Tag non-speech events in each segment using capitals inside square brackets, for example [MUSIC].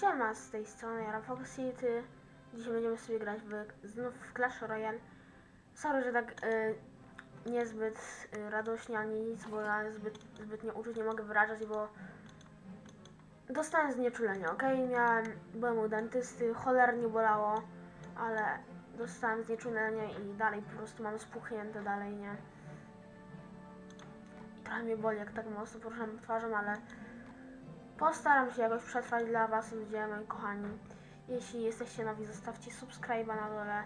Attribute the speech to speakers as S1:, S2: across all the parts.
S1: Siema z tej strony, ja Fox City. Dzisiaj będziemy sobie grać w, znów w Clash Royale. Sorry, że tak y, niezbyt y, radośnie ani nic, bo ja zbyt, zbytnio uczuć nie mogę wyrażać, bo dostałem znieczulenia, ok? Miałem, byłem u dentysty, cholernie bolało, ale dostałem znieczulenie i dalej po prostu mam spuchnięte dalej, nie? Trochę mnie boli, jak tak mocno poruszam twarzą, ale Postaram się jakoś przetrwać dla Was, ludzie, moi kochani. Jeśli jesteście nowi, zostawcie subskryba na dole.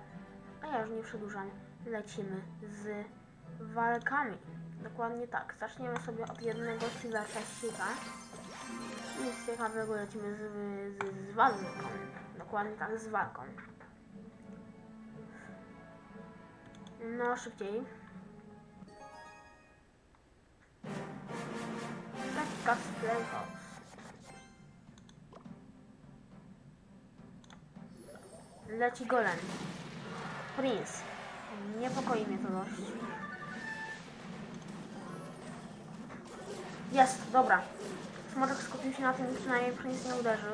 S1: A ja już nie przedłużam. Lecimy z walkami. Dokładnie tak. Zaczniemy sobie od jednego silver chestika. Nic ciekawego, lecimy z, z, z walką. Dokładnie tak, z walką. No, szybciej. Taka Playhouse. Leci golem. Prince. Niepokoi mnie to dość. Jest, dobra. Smoczek skupił się na tym, że przynajmniej Prince nie uderzył.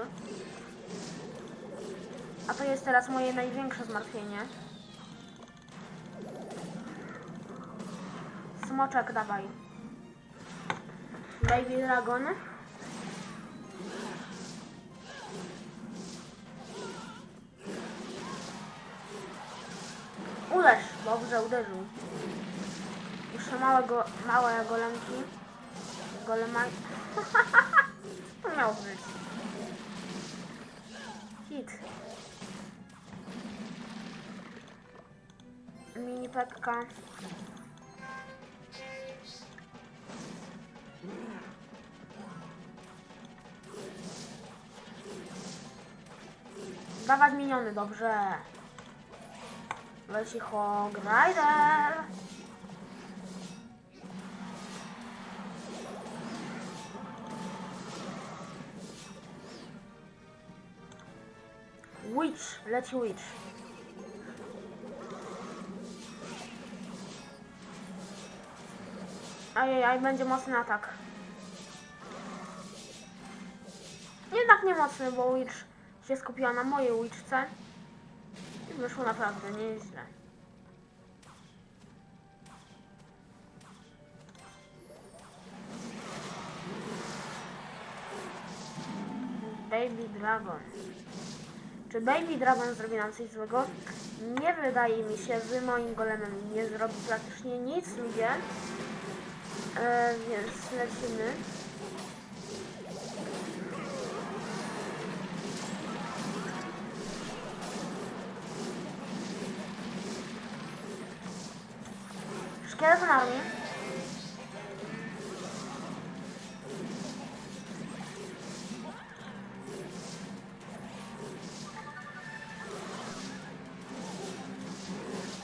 S1: A to jest teraz moje największe zmartwienie. Smoczek, dawaj. Baby Dragon. Uderz! Dobrze, uderzył. Jeszcze małego, małe golemki. Golema... [LAUGHS] to miał być. Hit. Mini pekka. Dawać miniony, dobrze. Leci Hog Rider. Witch, leci Witch. Ajajaj, będzie mocny atak. Jednak nie mocny, bo Witch się skupiła na mojej Witchce. Wyszło naprawdę nieźle. Baby Dragon. Czy Baby Dragon zrobi nam coś złego? Nie wydaje mi się, z moim golemem nie zrobi praktycznie nic, ludzie. E, więc lecimy. Szkieleton armii.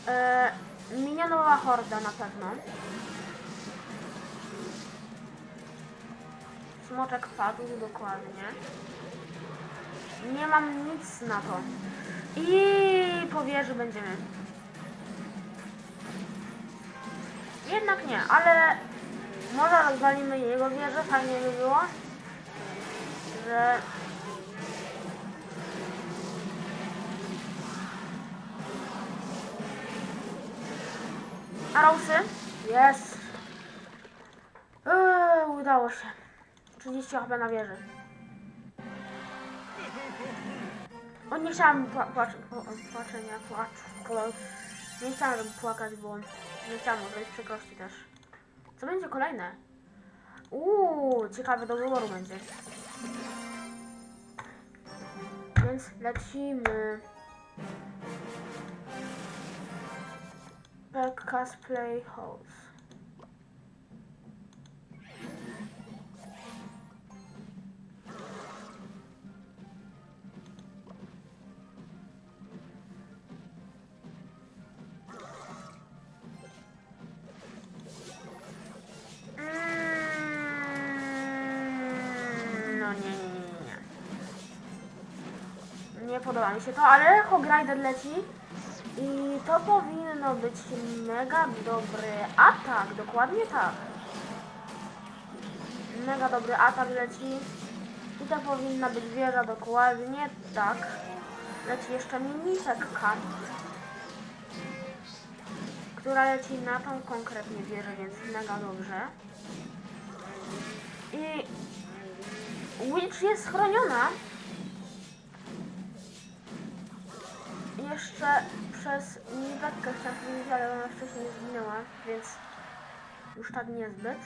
S1: E, minionowa horda na pewno. Smoczek padł dokładnie. Nie mam nic na to. I po wieży będziemy. Jednak nie, ale może rozwalimy jego wieżę, fajnie by było, że Arosy? Jest. Eee, udało się. 30 HP na wieży. O, nie chciałam pła płacz pła płaczenia, płacz, płacz. Nie chciałam, płakać, bo nie chciałam zrobić przykrości też. Co będzie kolejne? Uuu, ciekawe do wyboru będzie. Więc lecimy. Pekka's Playhouse. Mm, podoba mi się to, ale Rider leci. I to powinno być mega dobry atak, dokładnie tak. Mega dobry atak leci. I to powinna być wieża dokładnie tak. Leci jeszcze minisekka, która leci na tą konkretnie wieżę, więc mega dobrze. I Witch jest chroniona. Jeszcze przez chciałam powiedzieć, ale ona wcześniej zginęła, więc już tak niezbyt.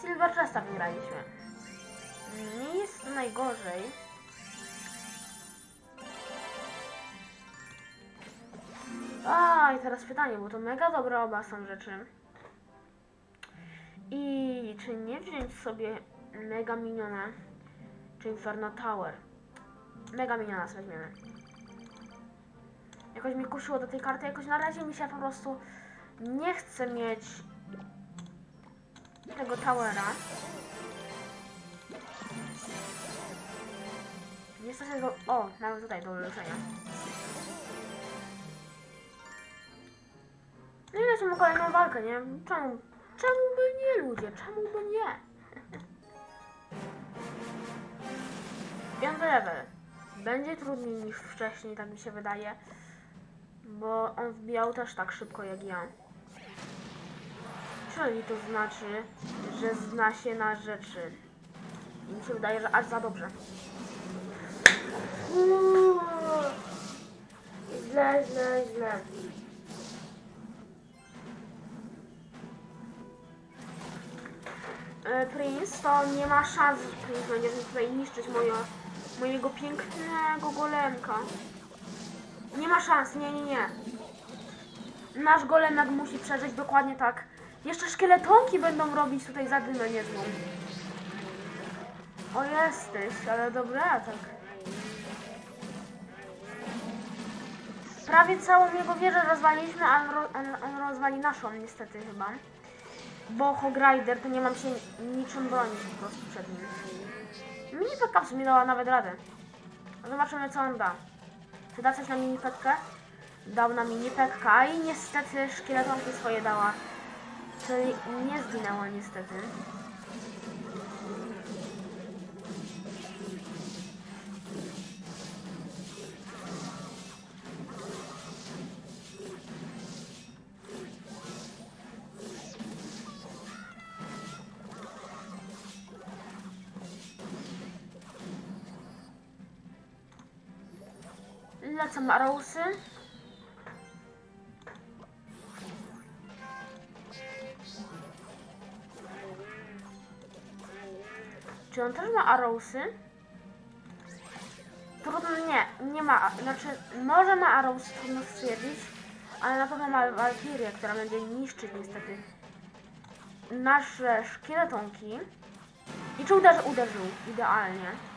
S1: Silver Chesta wygraliśmy. Nie jest najgorzej. A, i teraz pytanie, bo to mega dobre oba są rzeczy. I czy nie wziąć sobie Mega Miniona, czy Inferno Tower? Mega sobie weźmiemy. Jakoś mi kusiło do tej karty, jakoś na razie mi się po prostu nie chce mieć tego Towera. Niestety do... O, nawet tutaj do uleczenia. No i lecimy kolejną walkę, nie? Czemu? Czemu by nie, ludzie? Czemu by nie? [LAUGHS] Piąty level. Będzie trudniej niż wcześniej, tak mi się wydaje. Bo on wbijał też tak szybko jak ja. Czyli to znaczy, że zna się na rzeczy. I mi się wydaje, że aż za dobrze. Źle, źle, źle. E, Prince, to nie ma szans, Prince będzie tutaj niszczyć moje, mojego pięknego golemka. Nie ma szans, nie, nie, nie. Nasz golemek musi przeżyć dokładnie tak. Jeszcze szkieletonki będą robić tutaj zadymę niezłą. O, jesteś, ale dobry atak. Prawie całą jego wieżę rozwaliliśmy, a on, ro, on, on rozwali naszą niestety chyba. Bo Hog Rider to nie mam się niczym bronić po prostu przed nim. Mini Pekka w sumie dała nawet radę. Zobaczymy co on da. Czy da coś na mini Pekkę? Dał na mini Pekka i niestety szkieletonki swoje dała. Czyli nie zginęła niestety. Lecą Arrowsy. Czy on też ma Arrowsy? Trudno, nie, nie ma, znaczy może ma Arrows, trudno stwierdzić, ale na pewno ma Valkyrię, która będzie niszczyć niestety nasze szkieletonki. I czy uderzy, uderzył idealnie.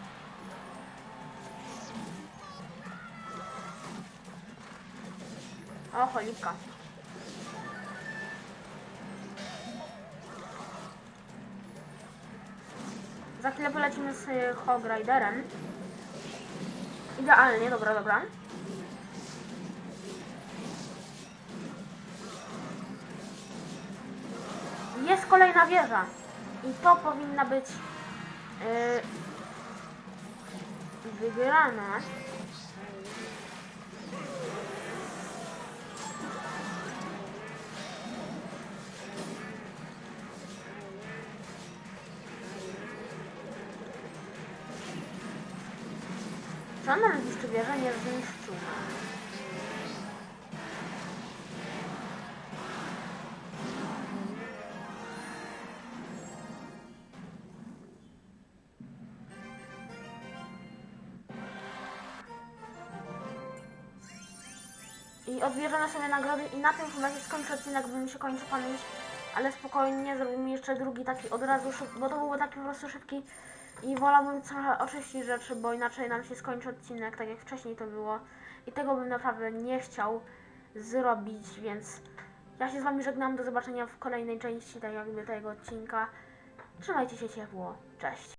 S1: O, cholipka. Za chwilę polecimy z y, Hog Riderem. Idealnie, dobra, dobra. Jest kolejna wieża. I to powinna być yy, wygrana. Co nam zniszczy wieżę? Nie zniszczył. I odbierzemy sobie nagrody i na tym chyba się skończy odcinek, bo mi się kończy pamięć. Ale spokojnie, zrobimy jeszcze drugi taki od razu bo to był taki po prostu szybki i wolałbym trochę oczyścić rzeczy, bo inaczej nam się skończy odcinek, tak jak wcześniej to było. I tego bym naprawdę nie chciał zrobić, więc ja się z Wami żegnam. Do zobaczenia w kolejnej części tak jakby tego odcinka. Trzymajcie się ciepło. Cześć.